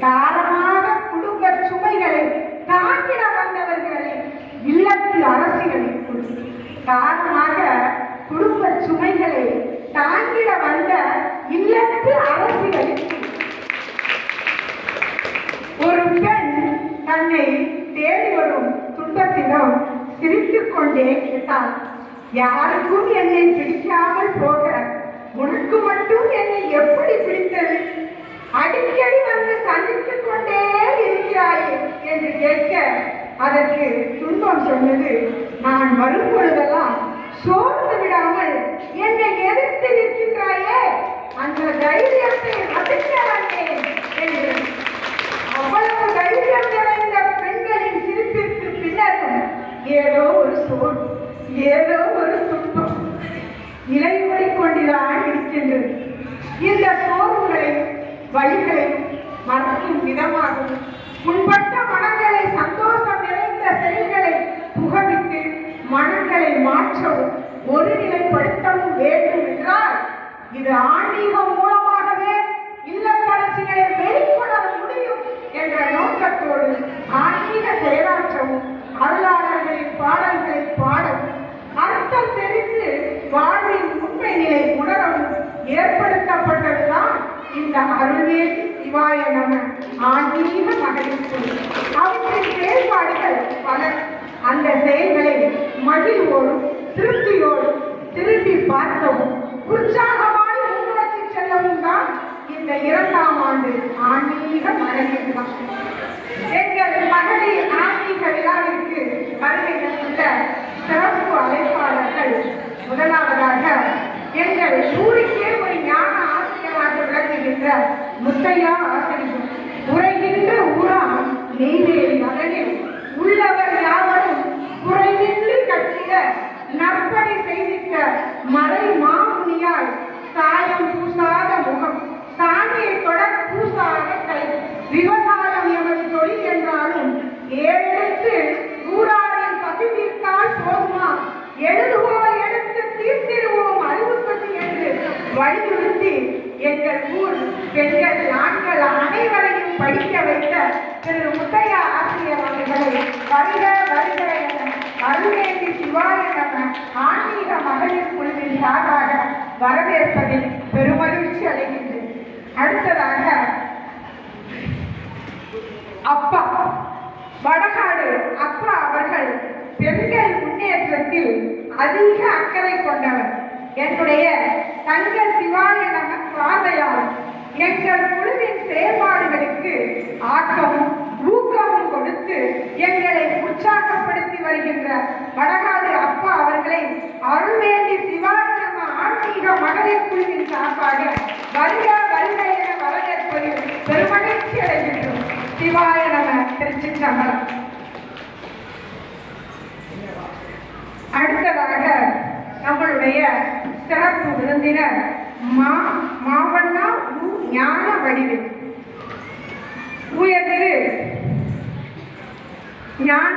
காரணமாக குடும்ப சுமைகளை தாங்கிட வந்தவர்களை இல்லத்து அரசியலுக்குள் காரணமாக குடும்ப சுமைகளை தாங்கிட வந்த இல்லத்து அரசியலுக்கு ஒரு பெண் தன்னை தேடி வரும் துன்பத்திடம் சிரித்துக் கொண்டே கேட்டாள் யாருக்கும் என்னை பிடிக்காமல் போக உனக்கு மட்டும் என்னை எப்படி பிடித்தது? அடிக்கடி வந்து சந்தித்துக் கொண்டே இருக்கிறாயே என்று கேட்க அதற்கு துன்பம் சொன்னது நான் வரும் பொழுதெல்லாம் சோர்ந்து விடாமல் என்னை எதிர்த்து நிற்கின்றாயே அந்த தைரியத்தை ரசிக்க என்று. அவ்வளவு தைரியம் நிறைந்த பெண்களின் சிரிப்பிற்கு பின்னரும் ஏதோ ஒரு சோர் ஏதோ ஒரு துன்பம் இலைமொழி கொண்டுதான் இருக்கின்றது. இந்த சோர்வுகளை வழிகளை மறக்க மாற்றவும் ஒருநிலைப்படுத்தவும் வேண்டும் என்றால் இது ஆன்மீகம் மூலமாகவே இல்லத்தரசிகளை வெளிக்கொணர முடியும் என்ற நோக்கத்தோடு ஆன்மீக செயலாற்றவும் அருளாளர்களின் பாடல்களை பாடவும் அர்த்தம் தெரிந்து வாழ்வின் உண்மை நிலை உணரவும் ஏற்படுத்தப்பட்டதுதான் இந்த அருள்வேல் சிவாய நம ஆன்மீக மகளிர் அவற்றின் செயல்பாடுகள் மகிழ்வோடும் திருப்தியோடும் திரும்பி பார்க்கவும் உற்சாகமாய் முன்னோக்கி செல்லவும் தான் இந்த இரண்டாம் ஆண்டு ஆன்மீக மகளிர் எங்கள் மகளிர் ஆன்மீக விழாவிற்கு வருகை தந்த சிறப்பு அழைப்பாளர்கள் முதலாவதாக எங்கள் ஊருக்கே ஒரு ஞான ஆசிரியராக விளங்குகின்ற முத்தையா ஆசிரியர். செய்திட்ட மறை மாமுனியால் சாயம் பூசாத முகம். சாமியை தொட பூசாத கை. விவசாயம் எமது தொழில் என்றாலும் ஏழெடுத்து ஊராரின் பசி தீர்த்தால் போதுமா? எழுதுவோம் எடுத்து தீர்த்திடுவோம் அறிவுப்பது என்று வலியுறுத்தி எங்கள் ஊர் பெண்கள் ஆண்கள் அனைவரையும் படிக்க வைத்த திரு முத்தையா ஆசிரியர் அவர்களை வருக வருக என அருள்வேண்டி சிவாய நம ஆன்மீக மகளிர் குழுவின் சார்பாக வரவேற்பதில் பெருமகிழ்ச்சி அடைகின்றேன். அடுத்ததாக அப்பா வடகாடு அப்பா அவர்கள் பெண்கள் முன்னேற்றத்தில் அதிக அக்கறை கொண்டவர். என்னுடைய தங்க சிவாய நம பார்வையால் எங்கள் குழுவின் செயல்பாடுகளுக்கு ஆக்கமும் வருகின்ற வடகாடு அப்பா அவர்களை அருள்வேண்டி சிவாசிரம ஆன்மீக மகளிர் குழுவின் சார்பாக வருக வருக என வரவேற்பதில் பெருமகிழ்ச்சி அடைகின்றோம். சிவாய நம திருச்சிற்றம்பலம். அடுத்ததாக நம்மளுடைய சிறப்பு விருந்தினர் மா மாவண்ணா ஞான வடிவில். உயர்திரு ஞான